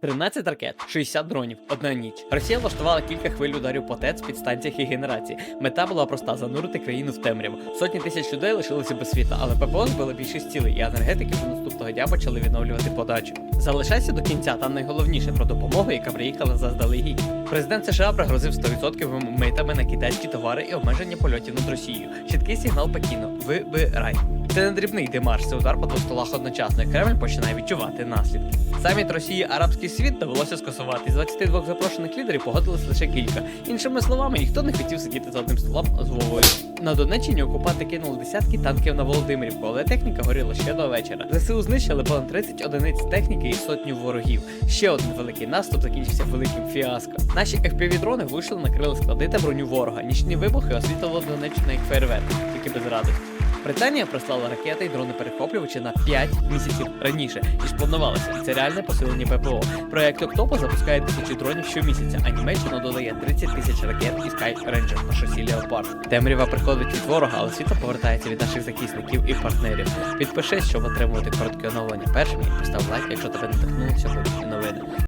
13 ракет, 60 дронів, одна ніч. Росія влаштувала кілька хвиль ударів по ТЕЦ, підстанціях і генерації. Мета була проста занурити країну в темряву. Сотні тисяч людей лишилися без світла, але ППО збили більшість цілей, і енергетики вже наступного дня почали відновлювати подачу. Залишайся до кінця, там найголовніше про допомогу, яка приїхала заздалегідь. Президент США пригрозив 100% митами на китайські товари і обмеження польотів над Росією. Чіткий сигнал Пекіну. Вибирай. Це не дрібний демарш, це удар по двох столах одночасно. Кремль починає відчувати наслідки. Саміт Росії Арабський світ довелося скасувати. З 22 запрошених лідерів погодились лише кілька. Іншими словами, ніхто не хотів сидіти за одним столом з Вовою. На Донеччині окупанти кинули десятки танків на Володимирівку, але техніка горіла ще до вечора. ЗСУ знищили понад 30 одиниць техніки і сотню ворогів. Ще один великий наступ закінчився великим фіаско. Наші FPV-дрони вийшли, накрили склади та броню ворога. Нічні вибухи освітлили Донеччину як фейерверк, тільки без радості. Британія прислала ракети і дрони перехоплювачі на 5 місяців раніше, ніж планувалося. Це реальне посилення ППО. Проект Октопо запускає тисячі дронів щомісяця, а Німеччина додає 30 тисяч ракет і Sky Ranger на шосі Leopard. Темрява приходить від ворога, але світло повертається від наших захисників і партнерів. Підпишись, щоб отримувати коротке оновлення першим і постав лайк, якщо тебе не сьогоднішні новини.